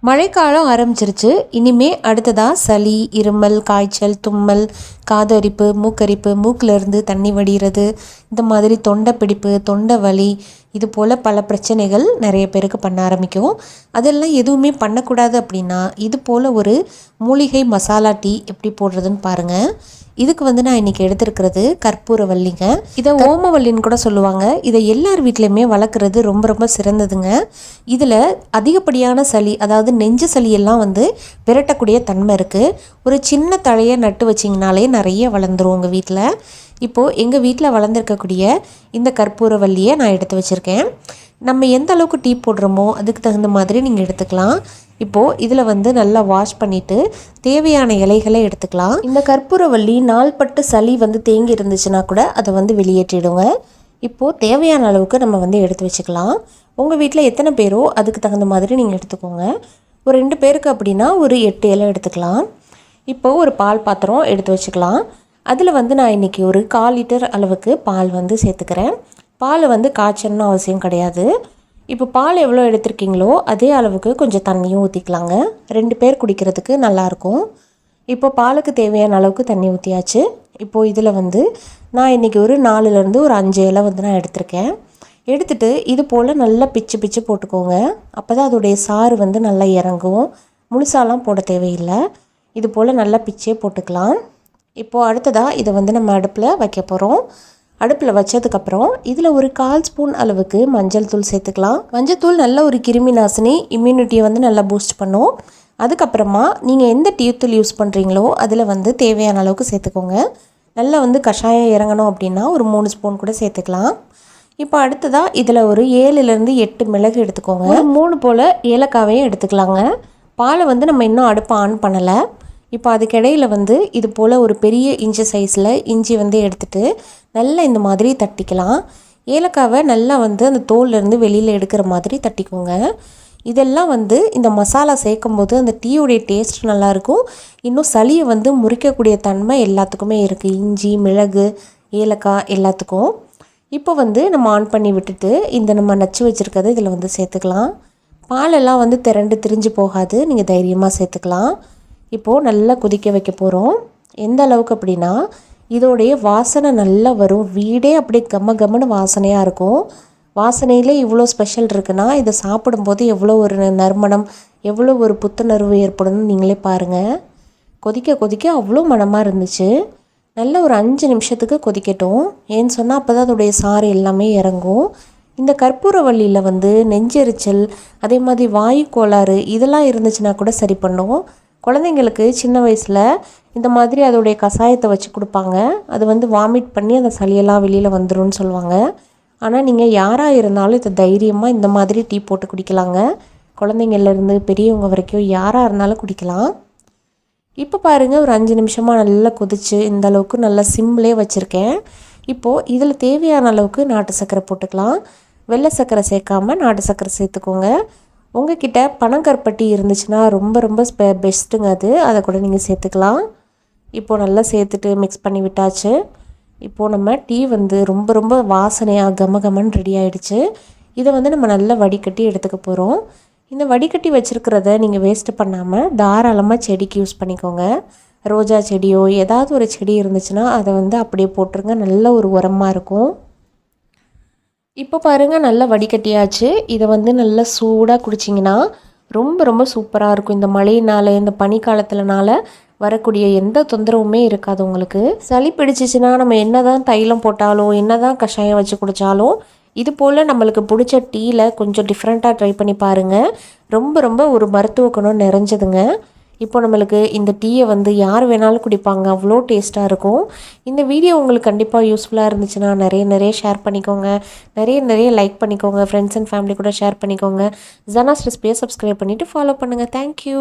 மழைக்காலம் ஆரம்பிச்சிருச்சு. இனிமே அடுத்ததாக சளி இருமல் காய்ச்சல் தும்மல் காதரிப்பு மூக்கரிப்பு மூக்கிலிருந்து தண்ணி வடிகிறது. இந்த மாதிரி தொண்டை பிடிப்பு தொண்டை வலி இது போல் பல பிரச்சனைகள் நிறைய பேருக்கு பண்ண ஆரம்பிக்கும் அதெல்லாம் எதுவுமே பண்ணக்கூடாது அப்படின்னா இது போல் ஒரு மூலிகை மசாலா டீ எப்படி போடுறதுன்னு பாருங்கள் இதுக்கு வந்து நான் இன்றைக்கி எடுத்துருக்கிறது கற்பூரவல்லிங்க இதை ஓமவல்லின்னு கூட சொல்லுவாங்க. இதை எல்லார் வீட்லேயுமே வளர்க்குறது ரொம்ப ரொம்ப சிறந்ததுங்க. இதில் அதிகப்படியான சளி அதாவது நெஞ்சு சளியெல்லாம் வந்து விரட்டக்கூடிய தன்மை இருக்குது ஒரு சின்ன தழையை நட்டு வச்சிங்கனாலே நிறைய வளர்ந்துரும் உங்கள் வீட்டில் இப்போது எங்கள் வீட்டில் வளர்ந்துருக்கக்கூடிய இந்த கற்பூரவல்லியை நான் எடுத்து வச்சுருக்கேன். நம்ம எந்த அளவுக்கு டீ போடுறோமோ அதுக்கு தகுந்த மாதிரி நீங்கள் எடுத்துக்கலாம். இப்போது இதில் வந்து நல்லா வாஷ் பண்ணிவிட்டு தேவையான இலைகளை எடுத்துக்கலாம். இந்த கற்பூரவல்லி நாள்பட்டு சளி வந்து தேங்கி இருந்துச்சுன்னா கூட அதை வந்து வெளியேற்றிடுங்க. இப்போது தேவையான அளவுக்கு நம்ம வந்து எடுத்து வச்சுக்கலாம். உங்கள் வீட்டில் எத்தனை பேரோ அதுக்கு தகுந்த மாதிரி நீங்கள் எடுத்துக்கோங்க. ஒரு ரெண்டு பேருக்கு அப்படின்னா ஒரு எட்டு இலை எடுத்துக்கலாம். இப்போது ஒரு பால் பாத்திரம் எடுத்து வச்சுக்கலாம். அதில் வந்து நான் இன்றைக்கி ஒரு கால் லிட்டர் அளவுக்கு பால் வந்து சேர்த்துக்கிறேன். பால் வந்து காய்ச்சணும்னு அவசியம் கிடையாது. இப்போ பால் எவ்வளோ எடுத்திருக்கீங்களோ அதே அளவுக்கு கொஞ்சம் தண்ணியும் ஊற்றிக்கலாங்க ரெண்டு பேர் குடிக்கிறதுக்கு நல்லாயிருக்கும் இப்போ பாலுக்கு தேவையான அளவுக்கு தண்ணி ஊற்றியாச்சு இப்போது இதில் வந்து நான் இன்றைக்கி ஒரு நாலுலேருந்து ஒரு அஞ்சு இலை வந்து நான் எடுத்திருக்கேன். எடுத்துகிட்டு இது போல் நல்லா பிச்சு பிச்சு போட்டுக்கோங்க. அப்போ தான் அதோடைய சாறு வந்து நல்லா இறங்கும். முழுசாலாம் போட தேவையில்லை. இது போல் நல்லா பிச்சே போட்டுக்கலாம். இப்போது அடுத்ததாக இதை வந்து நம்ம அடுப்பில் வைக்க போகிறோம் அடுப்பில் வச்சதுக்கப்புறம் இதில் ஒரு கால் ஸ்பூன் அளவுக்கு மஞ்சள் தூள் சேர்த்துக்கலாம். மஞ்சள் தூள் நல்ல ஒரு கிருமி நாசினி இம்யூனிட்டியை வந்து நல்லா பூஸ்ட் பண்ணும். அதுக்கப்புறமா நீங்கள் எந்த டீத்தூள் யூஸ் பண்ணுறீங்களோ அதில் வந்து தேவையான அளவுக்கு சேர்த்துக்கோங்க. நல்லா வந்து கஷாயம் இறங்கணும் அப்படின்னா ஒரு மூணு ஸ்பூன் கூட சேர்த்துக்கலாம். இப்போ அடுத்ததாக இதில் ஒரு ஏழுலேருந்து எட்டு மிளகு எடுத்துக்கோங்க. மூணு போல் ஏலக்காவையும் எடுத்துக்கலாங்க. பாலை வந்து நம்ம இன்னும் அடுப்பை ஆன் பண்ணலை. இப்போ அதுக்கிடையில் வந்து இது போல் ஒரு பெரிய இஞ்சி சைஸில் இஞ்சி வந்து எடுத்துகிட்டு நல்லா இந்த மாதிரி தட்டிக்கலாம். ஏலக்காவை நல்லா வந்து அந்த தோல்லேருந்து வெளியில் எடுக்கிற மாதிரி தட்டிக்கோங்க. இதெல்லாம் வந்து இந்த மசாலா சேர்க்கும் போது அந்த டீயோடைய டேஸ்ட் நல்லாயிருக்கும். இன்னும் சளியை வந்து முறிக்கக்கூடிய தன்மை எல்லாத்துக்குமே இருக்குது இஞ்சி மிளகு ஏலக்காய் எல்லாத்துக்கும். இப்போ வந்து நம்ம ஆன் பண்ணி விட்டுட்டு இந்த நம்ம நச்சு வச்சுருக்கிறது இதில் வந்து சேர்த்துக்கலாம். பாலெல்லாம் வந்து திரண்டு திரிஞ்சு போகாது. நீங்கள் தைரியமாக சேர்த்துக்கலாம். இப்போது நல்லா கொதிக்க வைக்க போகிறோம் எந்த அளவுக்கு அப்படின்னா இதோடைய வாசனை நல்லா வரும். வீடே அப்படியே கம்ம கம்மனு வாசனையாக இருக்கும். வாசனையிலே இவ்வளோ ஸ்பெஷல் இருக்குன்னா இதை சாப்பிடும்போது எவ்வளோ ஒரு நறுமணம் எவ்வளோ ஒரு புத்துணர்வு ஏற்படும்னு நீங்களே பாருங்கள் கொதிக்க கொதிக்க அவ்வளோ மனமாக இருந்துச்சு. நல்ல ஒரு அஞ்சு நிமிஷத்துக்கு கொதிக்கட்டும். ஏன்னு சொன்னால் அப்போ தான் அதோடைய சாறு எல்லாமே இறங்கும். இந்த கற்பூரவள்ளியில் வந்து நெஞ்செரிச்சல் அதே மாதிரி வாயு கோளாறு இதெல்லாம் இருந்துச்சுன்னா கூட சரி பண்ணுவோம் குழந்தைங்களுக்கு சின்ன வயசில் இந்த மாதிரி அதோடைய கஷாயத்தை வச்சு கொடுப்பாங்க. அது வந்து வாமிட் பண்ணி அந்த சளியெல்லாம் வெளியில் வந்துடும் சொல்லுவாங்க. ஆனால் நீங்கள் யாராக இருந்தாலும் இதை தைரியமாக இந்த மாதிரி டீ போட்டு குடிக்கலாங்க. குழந்தைங்கள்லேருந்து பெரியவங்க வரைக்கும் யாராக இருந்தாலும் குடிக்கலாம். இப்போ பாருங்கள் ஒரு அஞ்சு நிமிஷமாக நல்லா கொதிச்சு இந்த அளவுக்கு நல்லா சிம்லே வச்சுருக்கேன். இப்போது இதில் தேவையான அளவுக்கு நாட்டு சர்க்கரை போட்டுக்கலாம். வெள்ளை சர்க்கரை சேர்க்காம நாட்டு சர்க்கரை சேர்த்துக்கோங்க. உங்ககிட்ட பனங்கற்பட்டி இருந்துச்சுன்னா ரொம்ப ரொம்ப பெஸ்ட்டுங்க அது. அதை கூட நீங்கள் சேர்த்துக்கலாம். இப்போது நல்லா சேர்த்துட்டு மிக்ஸ் பண்ணி விட்டாச்சு. இப்போது நம்ம டீ வந்து ரொம்ப ரொம்ப வாசனையாக கம கமன்னு ரெடி ஆகிடுச்சு இதை வந்து நம்ம நல்லா வடிகட்டி எடுத்துக்க போகிறோம் இந்த வடிகட்டி வச்சுருக்கிறத நீங்கள் வேஸ்ட்டு பண்ணாமல் தாராளமாக செடிக்கு யூஸ் பண்ணிக்கோங்க. ரோஜா செடியோ ஏதாவது ஒரு செடி இருந்துச்சுன்னா அதை வந்து அப்படியே போட்டுருங்க. நல்ல ஒரு உரமாக இருக்கும். இப்போ பாருங்கள் நல்லா வடிகட்டியாச்சு. இதை வந்து நல்லா சூடாக குடிச்சிங்கன்னா ரொம்ப ரொம்ப சூப்பராக இருக்கும். இந்த மழையினால் இந்த பனிக்காலத்துலனால வரக்கூடிய எந்த தொந்தரவுமே இருக்காது உங்களுக்கு. சளி பிடிச்சிச்சின்னா நம்ம என்ன தான் தைலம் போட்டாலும் என்ன தான் கஷாயம் வச்சு குடித்தாலும் இது போல் நம்மளுக்கு பிடிச்ச டீயில் கொஞ்சம் டிஃப்ரெண்ட்டாக ட்ரை பண்ணி பாருங்கள் ரொம்ப ரொம்ப ஒரு மருத்துவ குணம் நிறைஞ்சதுங்க. இப்போ நம்மளுக்கு இந்த டீயை வந்து யார் வேணாலும் குடிப்பாங்க. அவ்வளோ டேஸ்ட்டாக இருக்கும். இந்த வீடியோ உங்களுக்கு கண்டிப்பாக யூஸ்ஃபுல்லாக இருந்துச்சுன்னா நிறைய நிறைய ஷேர் பண்ணிக்கோங்க. நிறைய நிறைய லைக் பண்ணிக்கோங்க. ஃப்ரெண்ட்ஸ் அண்ட் ஃபேமிலி கூட ஷேர் பண்ணிக்கோங்க. ஜனாஸ் ரெசிபியை சப்ஸ்கிரைப் பண்ணிவிட்டு ஃபாலோ பண்ணுங்கள் தேங்க்யூ